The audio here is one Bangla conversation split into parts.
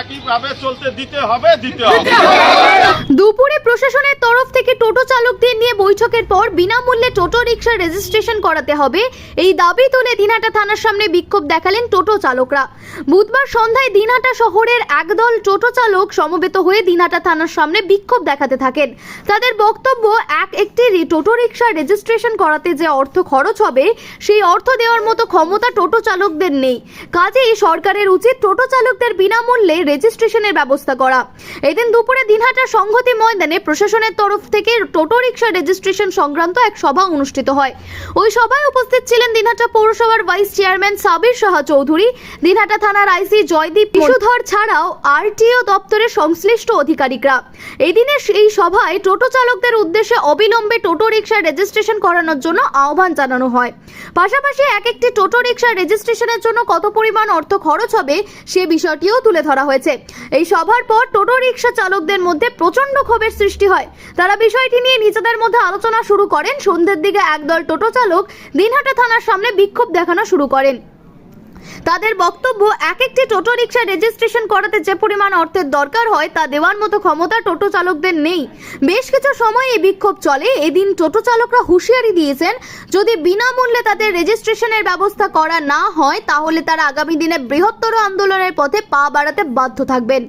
একইভাবে চলতে দিতে হবে দিতে হবে। দুপুরে প্রশাসনের তরফ থেকে টোটো চালকদের নিয়ে বৈঠকের পর বিনামূল্যে টোটো রিক্সা রেজিস্ট্রেশন করাতে হবে। এই দাবি তুলে দিনহাটা থানার সামনে বিক্ষোভ দেখালেন টোটো চালকরা। বুধবার সন্ধ্যায় দিনহাটা শহরের একদল টোটো চালক সমবেত হয়ে দিনহাটা থানার সামনে বিক্ষোভ দেখাতে থাকেন। তাদের বক্তব্য এক একটি টোটো রিক্সা রেজিস্ট্রেশন করাতে যে অর্থ খরচ হবে সেই অর্থ দেওয়ার মতো ক্ষমতা টোটো চালকদের নেই। কাজেই সরকারের উচিত টোটো চালকদের বিনামূল্যে রেজিস্ট্রেশনের ব্যবস্থা করা। এদিন দুপুরে দিনহাটা সংহতি ময়দানে প্রশাসনের তরফ থেকে টোটো রিক্সা রেজিস্ট্রেশন সংক্রান্ত এক সভা অনুষ্ঠিত হয়। ওই সভায় উপস্থিত ছিলেন দিনহাটা পৌরসভার ভাইস চেয়ারম্যান সাবির শাহ চৌধুরী। দিনহাটা থানার আইসি জয়দীপ বিশুধর ছাড়াও আরটিও দপ্তরের সংশ্লিষ্ট আধিকারিকরা এদিনের এই সভায় টোটো চালকদের উদ্দেশ্যে অবিলম্বে টোটো রিক্সা রেজিস্ট্রেশন করানোর জন্য আহ্বান জানানো হয়। পাশাপাশি এক একটি টোটো রিক্সা রেজিস্ট্রেশনের জন্য কত পরিমাণ অর্থ খরচ হবে সে বিষয়টিও তুলে ধরা হয়েছে। এই সভার পর টোটো রিক্সা চালকদের মধ্যে প্রচণ্ড ক্ষোভের সৃষ্টি হয়। তারা বিষয়টি নিয়ে নিজেদের মধ্যে আলোচনা শুরু করেন। সন্ধ্যের দিকে একদল টোটো চালক দিনহাটা থানার সামনে বিক্ষোভ দেখানো শুরু করেন। তাদের বক্তব্য এক একটি টোটো রিক্সা রেজিস্ট্রেশন করাতে যে পরিমাণ অর্থের দরকার হয় তা দেওয়ার মতো ক্ষমতা টোটো চালকদের নেই বেশ কিছু সময় এই বিক্ষোভ চলে এদিন টোটো চালকরা হুঁশিয়ারি দিয়েছেন যদি বিনামূল্যে তাদের রেজিস্ট্রেশনের ব্যবস্থা করা না হয় তাহলে তারা আগামী দিনে বৃহত্তর আন্দোলনের পথে পা বাড়াতে বাধ্য থাকবেন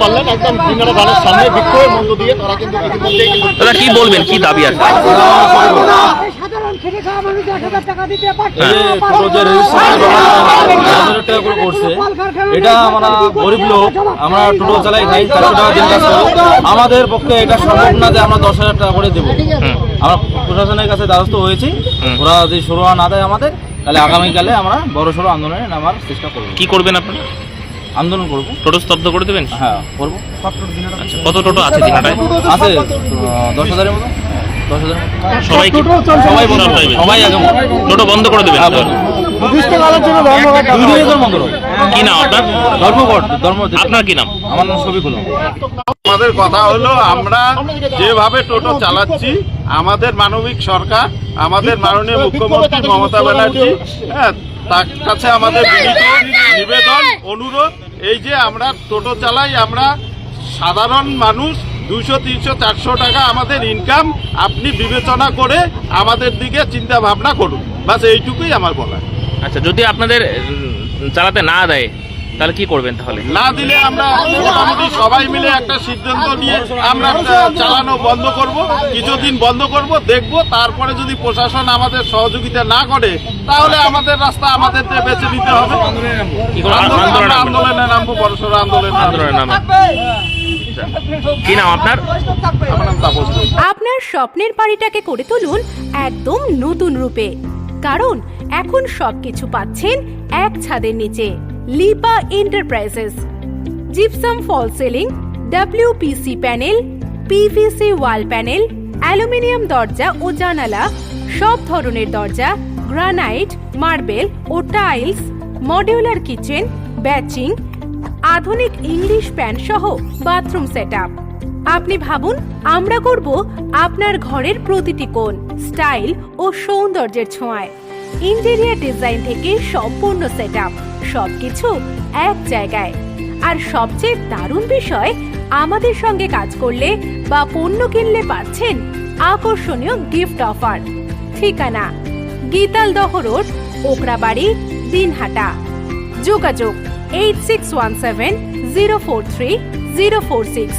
পারলেন একদম ধানের সামনে বিক্ষোভের মধ্য দিয়ে তারা কিন্তু ইতিমধ্যেই দাদা কি বলবেন? কি দাবি আছে? সাধারণ খেটে খাওয়া মানুষ এক হাজার টাকা দিতে পারছে এই যে না। টোটো যে রেজিস্ট্রেশন হাজার টাকা করে করছে এটা আমরা গরিব লোক আমরা টোটো চালাই খাই চারশো টাকা দিন কাজ আমাদের পক্ষে এটা সম্ভব না যে আমরা দশ হাজার টাকা করে দেবো। আমরা প্রশাসনের কাছে দ্বারস্থ হয়েছি। ওরা যদি সরোয়া না দেয় আমাদের তাহলে আগামীকালে আমরা বড় সড়ো আন্দোলনে নামার চেষ্টা করব। কি করবেন আপনারা? আন্দোলন করব। টোটো স্তব্ধ করে দেবেন? হ্যাঁ করব। আচ্ছা কত টোটো আছে দিনহাটায় আছে দশ হাজারের মতো। দশ হাজার। সবাই আগে টোটো বন্ধ করে দেবেন। হ্যাঁ। কি নাম আপনার? ধর্মঘট ধর্ম আপনার কি নাম? আমার নাম আমাদের কথা হলো আমরা যেভাবে টোটো চালাচ্ছি আমাদের মানবিক সরকার আমাদের মাননীয় মুখ্যমন্ত্রী মমতা ব্যানার্জি হ্যাঁ তার কাছে আমাদের নিবেদন অনুরোধ এই যে আমরা টোটো চালাই আমরা সাধারণ মানুষ দুশো তিনশো চারশো টাকা আমাদের ইনকাম আপনি বিবেচনা করে আমাদের দিকে চিন্তা ভাবনা করুন। বাস এইটুকুই আমার বলা আচ্ছা যদি আপনাদের চালাতে না দেয় তাহলে কি করবেন তাহলে? না দিলে আমরা মোটামুটি সবাই মিলে একটা সিদ্ধান্ত নিয়ে আমরা চালানো বন্ধ করব কিছুদিন বন্ধ করব দেখব তারপরে যদি প্রশাসন আমাদের সহযোগিতা না করে তাহলে আমাদের রাস্তা আমাদের বেছে নিতে হবে। আন্দোলন- আন্দোলন আন্দোলনে নামবো বড়সড় আন্দোলনে নামবো। আন্দোলনের নামে আচ্ছা। কি নাম আপনার। আপনার স্বপ্নের বাড়িটাকে করে তুলুন একদম নতুন রূপে। কারণ এখন সবকিছু পাচ্ছেন এক ছাদের নিচে। Lipa enterprises gypsum fall ceiling WPC panel PVC wall panel aluminium দরজা ও জানালা সব ধরনের দরজা গ্রানাইট মার্বেল ও টাইলস মডিউলার কিচেন ব্যাচিং আধুনিক ইংলিশ প্যান সহ বাথরুম সেটআপ আপনি ভাবুন, আমরা করব আপনার ঘরের প্রতিটি কোণ স্টাইল ও সৌন্দর্যের ছোঁয়ায়। ইন্টেরিয়ার ডিজাইন থেকে সম্পূর্ণ সেট আপ সবকিছু এক জায়গায়। আর সবচেয়ে দারুণ বিষয়, আমাদের সঙ্গে কাজ করলে বা পণ্য কিনলে পাচ্ছেন আকর্ষণীয় গিফট অফার ঠিকানা গীতাল দহ রোড, ওকরাবাড়ি, দিনহাটা। যোগাযোগ eight six one seven zero four three zero four six